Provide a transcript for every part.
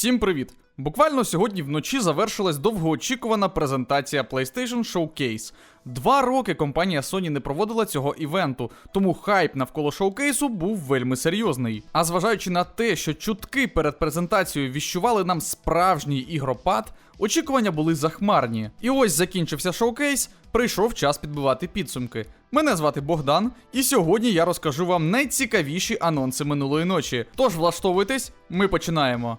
Всім привіт! Буквально сьогодні вночі завершилась довгоочікувана презентація PlayStation Showcase. Два роки компанія Sony не проводила цього івенту, тому хайп навколо шоукейсу був вельми серйозний. А зважаючи на те, що чутки перед презентацією віщували нам справжній ігропад, очікування були захмарні. І ось закінчився шоукейс, прийшов час підбивати підсумки. Мене звати Богдан, і сьогодні я розкажу вам найцікавіші анонси минулої ночі. Тож влаштовуйтесь, ми починаємо.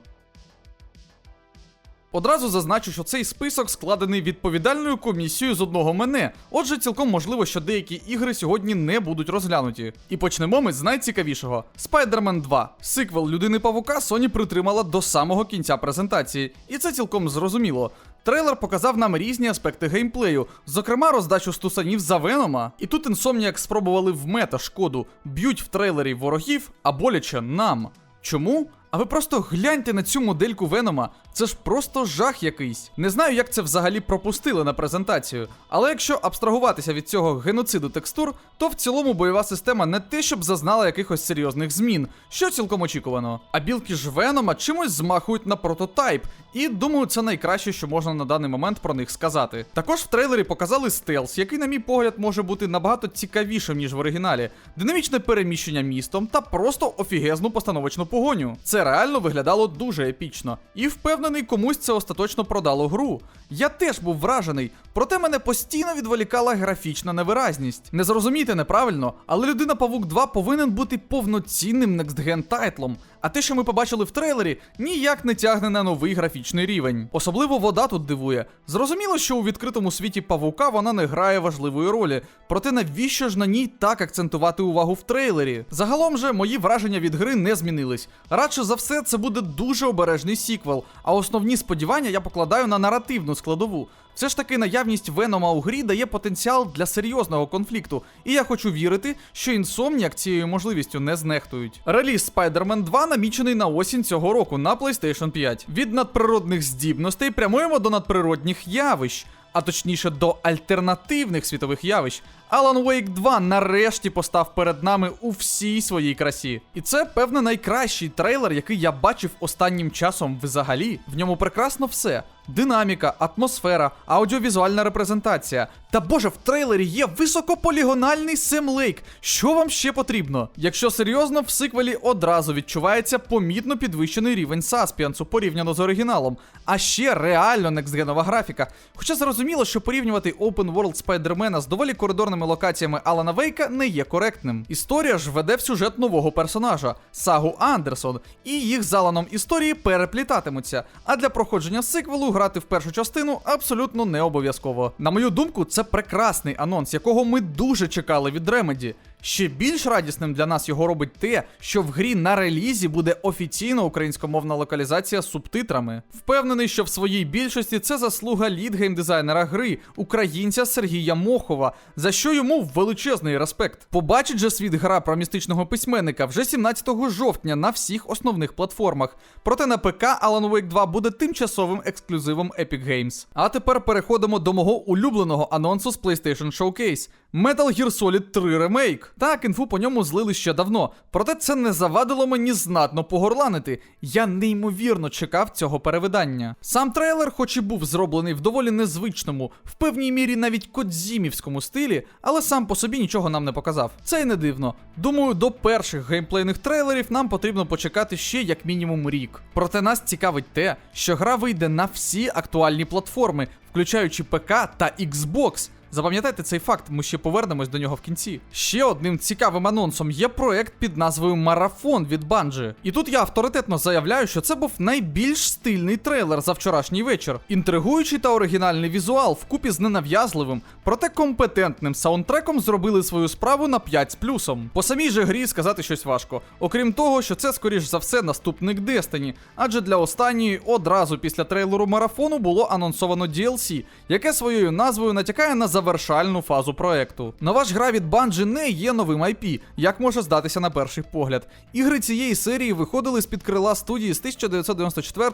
Одразу зазначу, що цей список складений відповідальною комісією з одного мене. Отже, цілком можливо, що деякі ігри сьогодні не будуть розглянуті. І почнемо ми з найцікавішого: Spider-Man 2. Сиквел людини Павука Sony притримала до самого кінця презентації, і це цілком зрозуміло. Трейлер показав нам різні аспекти геймплею, зокрема роздачу стусанів за Венома. І тут Insomniac спробували вмета шкоду, б'ють в трейлері ворогів, а боляче нам. Чому? А ви просто гляньте на цю модельку Венома. Це ж просто жах якийсь. Не знаю, як це взагалі пропустили на презентацію. Але якщо абстрагуватися від цього геноциду текстур, то в цілому бойова система не те, щоб зазнала якихось серйозних змін, що цілком очікувано. А білки ж Венома чимось змахують на прототайп, і думаю, це найкраще, що можна на даний момент про них сказати. Також в трейлері показали стелс, який, на мій погляд, може бути набагато цікавішим, ніж в оригіналі. Динамічне переміщення містом та просто офігезну постановочну погоню. Це реально виглядало дуже епічно. І впевнений, комусь це остаточно продало гру. Я теж був вражений, проте мене постійно відволікала графічна невиразність. Не зрозумійте неправильно, але людина Павук 2 повинен бути повноцінним некстген тайтлом. А те, що ми побачили в трейлері, ніяк не тягне на новий графічний рівень. Особливо вода тут дивує. Зрозуміло, що у відкритому світі павука вона не грає важливої ролі. Проте навіщо ж на ній так акцентувати увагу в трейлері? Загалом же мої враження від гри не змінились. Радше за все, це буде дуже обережний сіквел, а основні сподівання я покладаю на наративну складову. Все ж таки наявність Венома у грі дає потенціал для серйозного конфлікту, і я хочу вірити, що Insomniac цією можливістю не знехтують. Реліз Spider-Man 2 намічений на осінь цього року на PlayStation 5. Від надприродних здібностей прямуємо до надприродних явищ. А точніше до альтернативних світових явищ. Alan Wake 2 нарешті постав перед нами у всій своїй красі. І це, певне, найкращий трейлер, який я бачив останнім часом взагалі. В ньому прекрасно все: динаміка, атмосфера, аудіовізуальна репрезентація. Та боже, в трейлері є високополігональний Сем Лейк. Що вам ще потрібно? Якщо серйозно, в сиквелі одразу відчувається помітно підвищений рівень саспіансу порівняно з оригіналом. А ще реально некстгенова графіка. Хоча зрозуміло, що порівнювати Open World Спайдермена з доволі коридорними локаціями Алана Вейка не є коректним. Історія ж веде в сюжет нового персонажа Сагу Андерсон, і їх з Аланом історії переплітатимуться. А для проходження сиквелу грати в першу частину абсолютно не обов'язково. На мою думку, це прекрасний анонс, якого ми дуже чекали від Remedy. Ще більш радісним для нас його робить те, що в грі на релізі буде офіційна українськомовна локалізація з субтитрами. Впевнений, що в своїй більшості це заслуга лід геймдизайнера гри, українця Сергія Мохова, за що йому величезний респект. Побачить же світ гра про містичного письменника вже 17 жовтня на всіх основних платформах. Проте на ПК Alan Wake 2 буде тимчасовим ексклюзивом Epic Games. А тепер переходимо до мого улюбленого анонсу з PlayStation Showcase. Metal Gear Solid 3 Remake. Так, інфу по ньому злили ще давно, проте це не завадило мені знатно погорланити. Я неймовірно чекав цього перевидання. Сам трейлер, хоч і був зроблений в доволі незвичному, в певній мірі навіть кодзімівському стилі, але сам по собі нічого нам не показав. Це й не дивно. Думаю, до перших геймплейних трейлерів нам потрібно почекати ще як мінімум рік. Проте нас цікавить те, що гра вийде на всі актуальні платформи, включаючи ПК та Xbox. Запам'ятайте цей факт, ми ще повернемось до нього в кінці. Ще одним цікавим анонсом є проект під назвою Марафон від Bungie. І тут я авторитетно заявляю, що це був найбільш стильний трейлер за вчорашній вечір. Інтригуючий та оригінальний візуал вкупі з ненав'язливим, проте компетентним саундтреком зробили свою справу на 5 з плюсом. По самій же грі сказати щось важко. Окрім того, що це скоріш за все наступник Destiny, адже для останньої одразу після трейлеру марафону було анонсовано DLC, яке своєю назвою натякає на завершальну фазу проекту. Нова ж гра від Bungie не є новим IP, як може здатися на перший погляд. Ігри цієї серії виходили з-під крила студії з 1994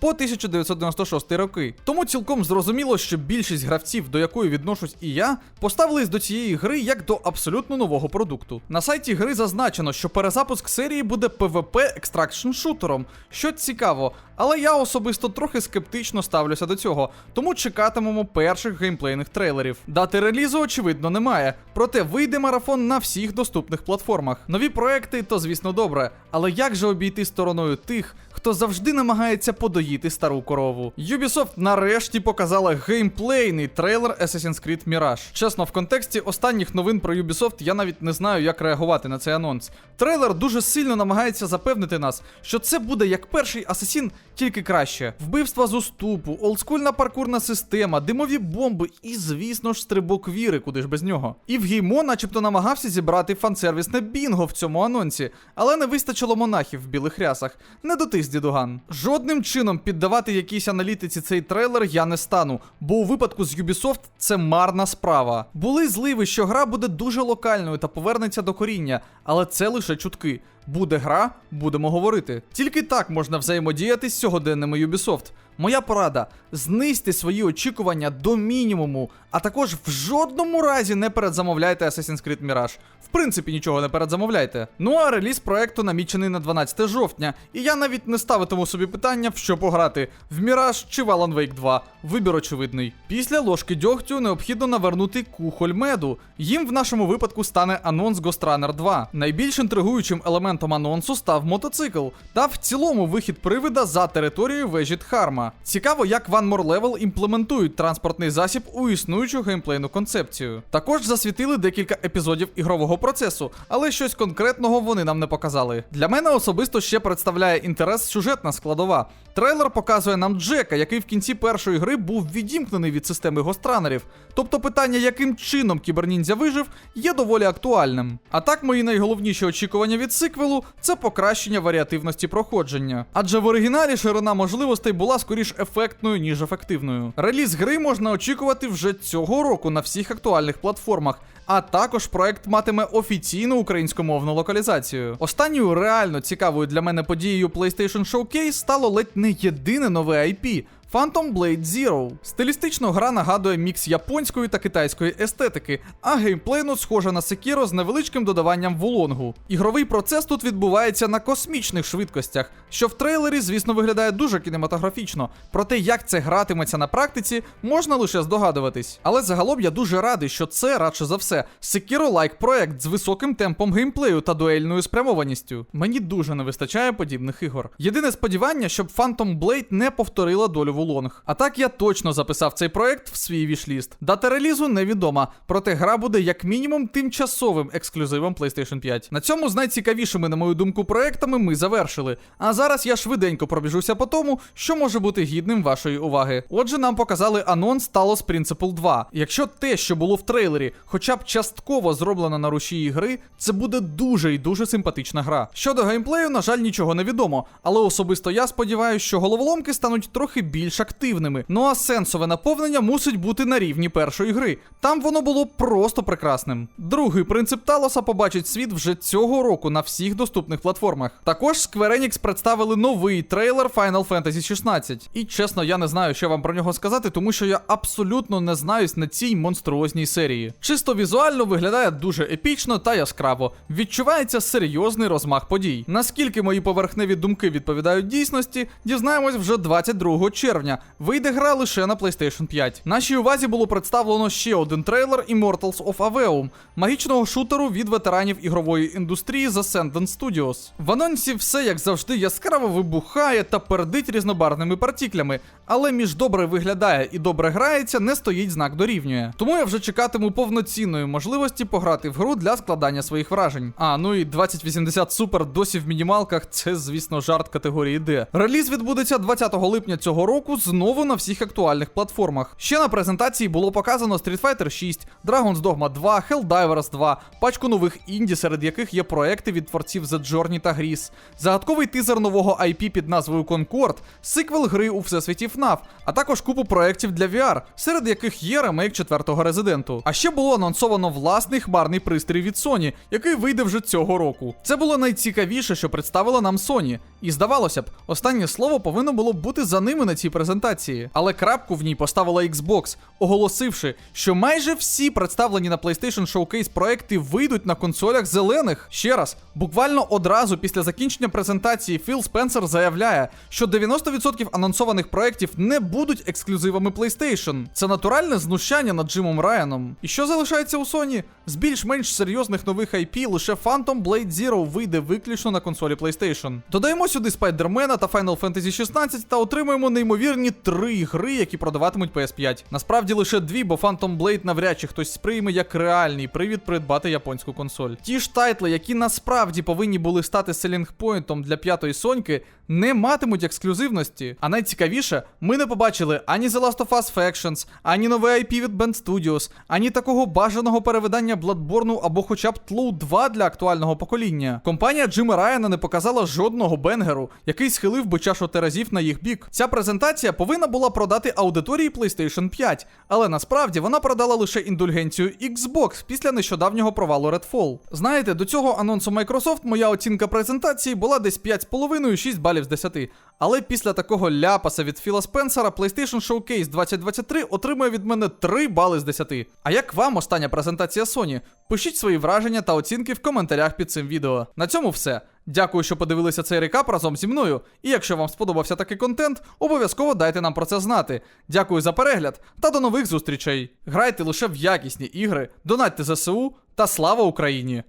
по 1996 роки. Тому цілком зрозуміло, що більшість гравців, до якої відношусь і я, поставились до цієї гри як до абсолютно нового продукту. На сайті гри зазначено, що перезапуск серії буде PvP екстракшн шутером, що цікаво, але я особисто трохи скептично ставлюся до цього, тому чекатимемо перших геймплейних трейлерів. Дати релізу, очевидно, немає, проте вийде марафон на всіх доступних платформах. Нові проекти то, звісно, добре, але як же обійти стороною тих, хто завжди намагається подоїти стару корову? Ubisoft нарешті показала геймплейний трейлер Assassin's Creed Mirage. Чесно, в контексті останніх новин про Ubisoft я навіть не знаю, як реагувати на цей анонс. Трейлер дуже сильно намагається запевнити нас, що це буде як перший Асасін, тільки краще. Вбивства з уступу, олдскульна паркурна система, димові бомби і, звісно ж, стрибок віри, куди ж без нього. І в Геймо начебто намагався зібрати фансервісне бінго в цьому анонсі, але не вистачило монахів в білих рясах. Не дотис дідуган. Жодним чином піддавати якійсь аналітиці цей трейлер я не стану, бо у випадку з Ubisoft це марна справа. Були зливи, що гра буде дуже локальною та повернеться до коріння, але це лише чутки. Буде гра, будемо говорити. Тільки так можна взаємодіяти з сьогоденними Ubisoft. Моя порада: знизьте свої очікування до мінімуму, а також в жодному разі не передзамовляйте Assassin's Creed Mirage. В принципі, нічого не передзамовляйте. Ну а реліз проекту намічений на 12 жовтня, і я навіть не ставитиму собі питання, в що пограти: в Mirage чи в Alan Wake 2. Вибір очевидний. Після ложки дьогтю необхідно навернути кухоль меду. Їм в нашому випадку стане анонс Ghost Runner 2. Найбільш інтригуючим елементом анонсу став мотоцикл, та в цілому вихід привида за територією вежі Дхарма. Цікаво, як One More Level імплементують транспортний засіб у існуючу геймплейну концепцію. Також засвітили декілька епізодів ігрового процесу, але щось конкретного вони нам не показали. Для мене особисто ще представляє інтерес сюжетна складова. Трейлер показує нам Джека, який в кінці першої гри був відімкнений від системи гостранерів. Тобто питання, яким чином кіберніндзя вижив, є доволі актуальним. А так, мої найголовніші очікування від сиквелу це покращення варіативності проходження. Адже в оригіналі ширина можливостей була скоріш ефектною, ніж ефективною. Реліз гри можна очікувати вже цього року на всіх актуальних платформах. А також проект матиме офіційну українськомовну локалізацію. Останньою реально цікавою для мене подією PlayStation Showcase стало ледь не єдине нове IP. Phantom Blade Zero. Стилістично гра нагадує мікс японської та китайської естетики, а геймплейно схожа на Sekiro з невеличким додаванням вулонгу. Ігровий процес тут відбувається на космічних швидкостях, що в трейлері, звісно, виглядає дуже кінематографічно. Проте, як це гратиметься на практиці, можна лише здогадуватись. Але загалом я дуже радий, що це радше за все Sekiro-like проект з високим темпом геймплею та дуельною спрямованістю. Мені дуже не вистачає подібних ігор. Єдине сподівання, щоб Phantom Blade не повторила долю Вулонг. А так я точно записав цей проект в свій вішліст. Дата релізу невідома, проте гра буде як мінімум тимчасовим ексклюзивом PlayStation 5. На цьому з найцікавішими, на мою думку, проектами ми завершили. А зараз я швиденько пробіжуся по тому, що може бути гідним вашої уваги. Отже, нам показали анонс Talos Principle 2. Якщо те, що було в трейлері, хоча б частково зроблено на рушії гри, це буде дуже і дуже симпатична гра. Щодо геймплею, на жаль, нічого не відомо, але особисто я сподіваюся, що головоломки стануть трохи більш активними. Ну а сенсове наповнення мусить бути на рівні першої гри. Там воно було просто прекрасним. Другий принцип Талоса побачить світ вже цього року на всіх доступних платформах. Також Square Enix представили новий трейлер Final Fantasy 16. І чесно, я не знаю, що вам про нього сказати, тому що я абсолютно не знаюсь на цій монструозній серії. Чисто візуально виглядає дуже епічно та яскраво. Відчувається серйозний розмах подій. Наскільки мої поверхневі думки відповідають дійсності, дізнаємось вже 22 червня. Вийде гра лише на PlayStation 5. Нашій увазі було представлено ще один трейлер Immortals of Aveum, магічного шутеру від ветеранів ігрової індустрії The Ascendant Studios. В анонсі все як завжди яскраво вибухає та пердить різнобарвними партіклями, але між добре виглядає і добре грається не стоїть знак дорівнює. Тому я вже чекатиму повноцінної можливості пограти в гру для складання своїх вражень. А ну і 2080 Super досі в мінімалках. Це, звісно, жарт категорії D. Реліз відбудеться 20 липня цього року року знову на всіх актуальних платформах. Ще на презентації було показано Street Fighter 6, Dragon's Dogma 2, Helldivers 2, пачку нових інді, серед яких є проекти від творців The Journey та Gris, загадковий тизер нового IP під назвою Concord, сиквел гри у всесвіті FNAF, а також купу проєктів для VR, серед яких є ремейк четвертого резиденту. А ще було анонсовано власний хмарний пристрій від Sony, який вийде вже цього року. Це було найцікавіше, що представила нам Sony. І здавалося б, останнє слово повинно було бути за ними на цій презентації. Але крапку в ній поставила Xbox, оголосивши, що майже всі представлені на PlayStation Showcase проекти вийдуть на консолях зелених. Ще раз, буквально одразу після закінчення презентації Філ Спенсер заявляє, що 90% анонсованих проєктів не будуть ексклюзивами PlayStation. Це натуральне знущання над Джимом Райаном. І що залишається у Sony? З більш-менш серйозних нових IP лише Phantom Blade Zero вийде виключно на консолі PlayStation. Додаємо сюди Спайдермена та Final Fantasy 16 та отримуємо неймовірні три гри, які продаватимуть PS5. Насправді лише дві, бо Phantom Blade навряд чи хтось сприйме як реальний привід придбати японську консоль. Ті ж тайтли, які насправді повинні були стати селінгпоінтом для п'ятої соньки, не матимуть ексклюзивності. А найцікавіше, ми не побачили ані The Last of Us Factions, ані нове IP від Band Studios, ані такого бажаного перевидання Bloodborne або хоча б Тлоу 2 для актуального покоління. Компанія Джима Райана не показала жодного бенгеру, який схилив би чашу теразів на їх бік. Ця презентація повинна була продати аудиторії PlayStation 5, але насправді вона продала лише індульгенцію Xbox після нещодавнього провалу Redfall. Знаєте, до цього анонсу Microsoft моя оцінка презентації була десь 5,5-6 балів з 10. Але після такого ляпаса від Філа Спенсера PlayStation Showcase 2023 отримує від мене 3 бали з 10. А як вам остання презентація Sony? Пишіть свої враження та оцінки в коментарях під цим відео. На цьому все. Дякую, що подивилися цей рекап разом зі мною. І якщо вам сподобався такий контент, обов'язково дайте нам про це знати. Дякую за перегляд та до нових зустрічей. Грайте лише в якісні ігри, донатьте ЗСУ та слава Україні!